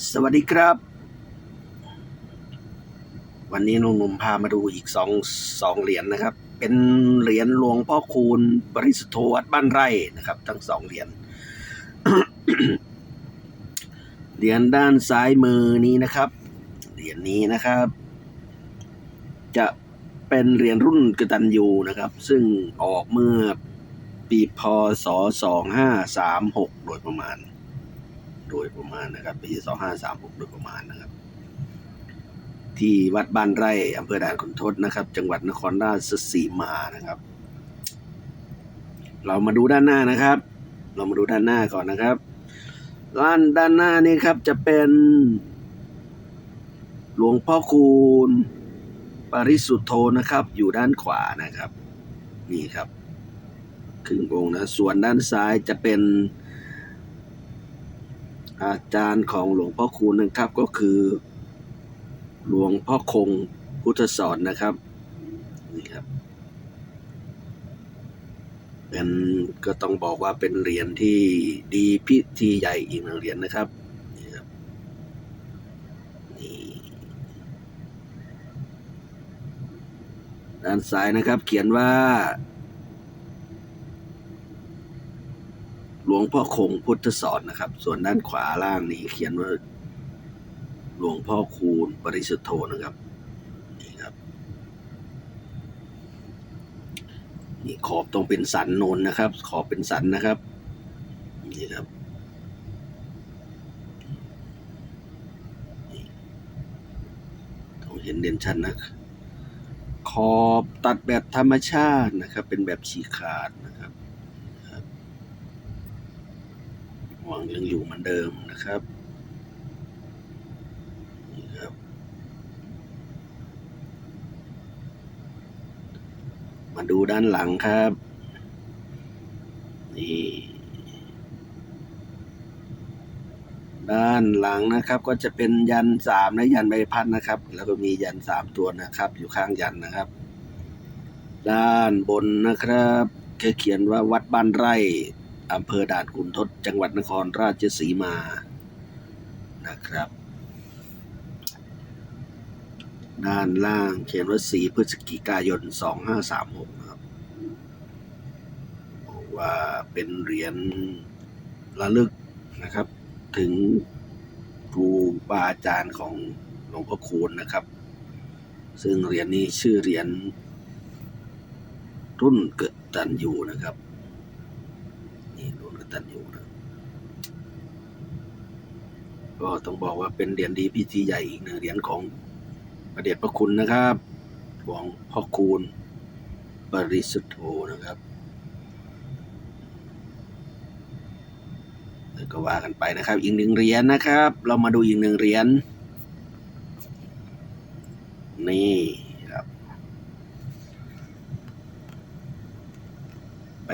สวัสดีครับ วันนี้หนุ่มๆพามาดูอีกสองสองเหรียญนะครับ เป็นเหรียญหลวงพ่อคูณบริสุทธโธวัดบ้านไร่นะครับ ทั้งสองเหรียญเหรียญด้านซ้ายมือนี้นะครับเหรียญนี้นะครับ จะเป็นเหรียญรุ่นกตัญญูนะครับ ซึ่งออกเมื่อปีพศ2536 โดยประมาณ โดยประมาณนะครับ ปี 2536 โดยประมาณนะครับ ที่วัดบ้านไร่อำเภอด่านขุนทดนะครับ จังหวัดนครราชสีมานะครับ เรามาดูด้านหน้านะครับ เรามาดูด้านหน้าก่อนนะครับด้านด้านหน้านี่ครับจะเป็น หลวงพ่อคูณ ปริสุทธโธนะครับ อยู่ด้านขวานะครับ นี่ครับครึ่งองค์นะ ส่วนด้านซ้ายจะเป็น อาจารย์ของหลวงพ่อคูณนะครับก็คือ หลวงพ่อคงพุทธสอนนะครับนี่ครับเป็นก็ต้องบอกว่าเป็นเหรียญที่ดีพิธีใหญ่อีกหนึ่งเหรียญนะครับนี่ครับนี่ด้านซ้ายนะครับ เขียนว่า หลวงพ่อคงพุทธสอนนะครับ ส่วนด้านขวาล่างนี้เขียนว่า หลวงพ่อคูณปริสุทธโธนะครับนี่ครับนี่ขอบต้องเป็นสันนนนะครับ ขอบเป็นสันนะครับนี่ครับต้องเห็นเด่นชัดนะขอบตัดแบบธรรมชาตินะครับ เป็นแบบฉีกขาดนะครับ หวัง ยังอยู่เหมือนเดิมนะครับนี่ครับ มาดูด้านหลังครับ นี่ ด้านหลังนะครับก็จะเป็นยันสามและยันใบพัดนะครับ แล้วก็มียันสามตัวนะครับ อยู่ข้างยันนะครับ ด้านบนนะครับก็เขียนว่าวัดบ้านไร่ อำเภอด่านขุนทด จังหวัดนครราชสีมา นะครับ ด้านล่างเขียนว่าสีพฤศจิกายน 2536 นะครับบอกว่าเป็นเหรียญระลึกนะครับ ถึงครูบาอาจารย์ของหลวงพ่อคูณนะครับ ซึ่งเหรียญนี้ชื่อเหรียญรุ่นเกิดตันอยู่นะครับ ตันอยู่นะก็ต้องบอกว่าเป็นเหรียญดีพิธีใหญ่อีกหนึ่งเหรียญของพระเดชพระคุณนะครับของพ่อคูณปริสุทธโธนะครับแล้วก็ว่ากันไปนะครับ อีกหนึ่งเหรียญนะครับ เรามาดูอีกหนึ่งเหรียญนี่ครับ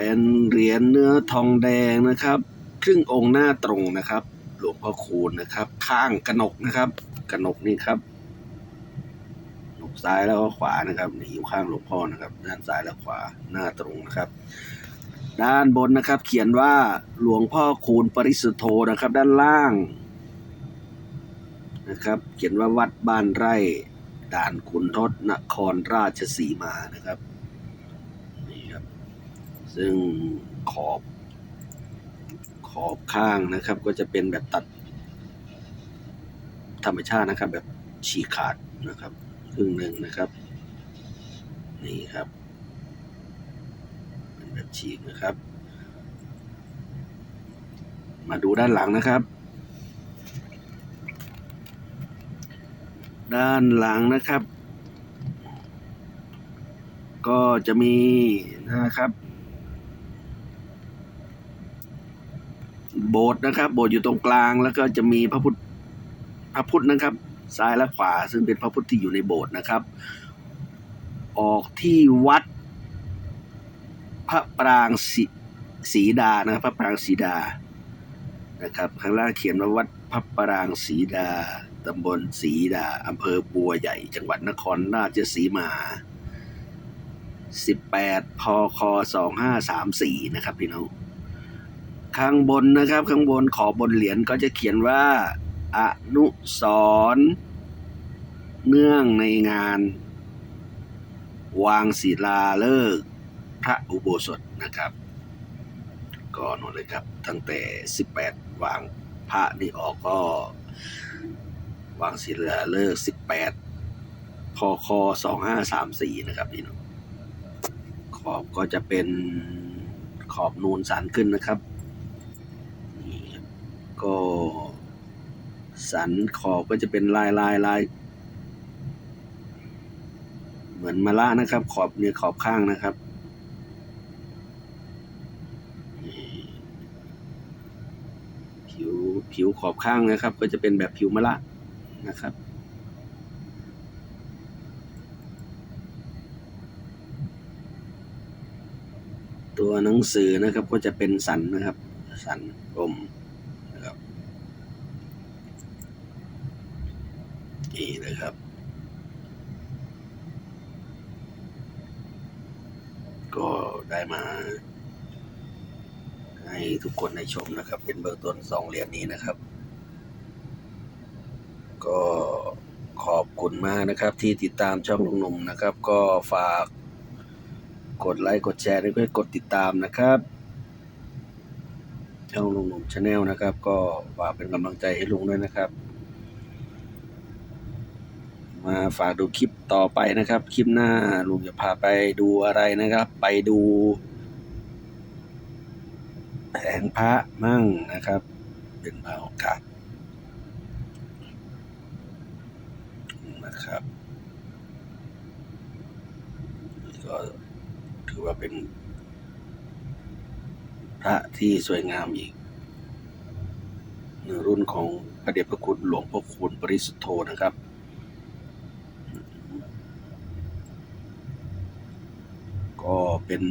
เป็นเหรียญเนื้อทองแดงนะครับ ครึ่งองค์หน้าตรงนะครับ หลวงพ่อคูณนะครับ ข้างกระหนกนะครับกระหนกนี่ครับหนกซ้ายแล้วก็ขวานะครับนี่อยู่ข้างหลวงพ่อนะครับ ด้านซ้ายและขวาหน้าตรงนะครับ ด้านบนนะครับ เขียนว่าหลวงพ่อคูณปริสุทธโธนะครับ ด้านล่างนะครับ เขียนว่าวัดบ้านไร่ด่านขุนทดนครราชสีมานะครับ ซึ่งขอบขอบข้างนะครับ ก็จะเป็นแบบตัดธรรมชาตินะครับ แบบฉีกขาดนะครับครึ่งหนึ่งนะครับ นี่ครับเป็นแบบฉีกนะครับ มาดูด้านหลังนะครับ ด้านหลังนะครับ ก็จะมีนะครับ โบสถ์นะครับ โบสถ์อยู่ตรงกลาง แล้วก็จะมีพระพุทธพระพุทธนะครับ ซ้ายและขวา ซึ่งเป็นพระพุทธที่อยู่ในโบสถ์นะครับ ออกที่วัด พระปรางสีสีดานะครับ พระปรางสีดานะครับข้างล่างเขียนว่าวัดพระปรางสีดาตำบลสีดาอำเภอบัวใหญ่ จังหวัดนครราชสีมา 18 พค 2534 นะครับพี่น้อง ข้างบนนะครับ ข้างบนขอบบนเหรียญก็จะเขียนว่าอนุสรเนื่องในงาน วางศิลาฤกษ์พระอุโบสถนะครับ ก็นนเลยครับ ตั้งแต่ 18 วางพระนี่ออกก็ วางศิลาฤกษ์18พค2534 นะครับพี่น้องขอบก็จะเป็นขอบนูนสันขึ้นนะครับ ก็ สันขอบก็จะเป็นลายลายลายเหมือนมะละนะครับ ขอบเนี่ยขอบข้างนะครับผิวผิวขอบข้างนะครับ ก็จะเป็นแบบผิวมะละนะครับตัวหนังสือนะครับก็จะเป็นสันนะครับ สันกลมนะครับนี่นะครับ ก็ได้มา ให้ทุกคนได้ชมนะครับ เป็นเบอร์ต้นสองเหรียญนี้นะครับ ก็ขอบคุณมากนะครับ ที่ติดตามช่องลุงหนุ่มนะครับ ก็ฝากกดไลค์กดแชร์แล้วก็กดติดตามนะครับช่องลุงหนุ่มชาแนลนะครับ ก็ฝากเป็นกำลังใจให้ลุงด้วยนะครับ มาฝากดูคลิปต่อไปนะครับ คลิปหน้าลุงจะพาไปดูอะไรนะครับ ไปดูแผงพระมั่งนะครับ เป็นพระโอกาสนะครับก็ถือว่าเป็น พระที่สวยงามอีกหนึ่งรุ่นของพระเดชพระคุณหลวงพ่อคูณปริสุทธโธนะครับ ก็ เป็น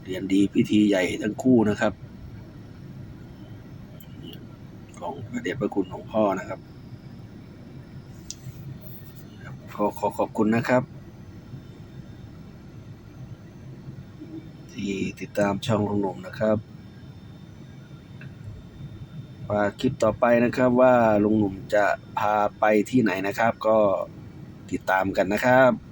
เหรียญดีพิธีใหญ่ทั้งคู่นะครับ ของพระเดชพระคุณของพ่อนะครับขอขอขอบคุณนะครับ ที่ติดตามช่องลุงหนุ่มนะครับว่าคลิปต่อไปนะครับว่าลุงหนุ่มจะพาไปที่ไหนนะครับ ก็ติดตามกันนะครับ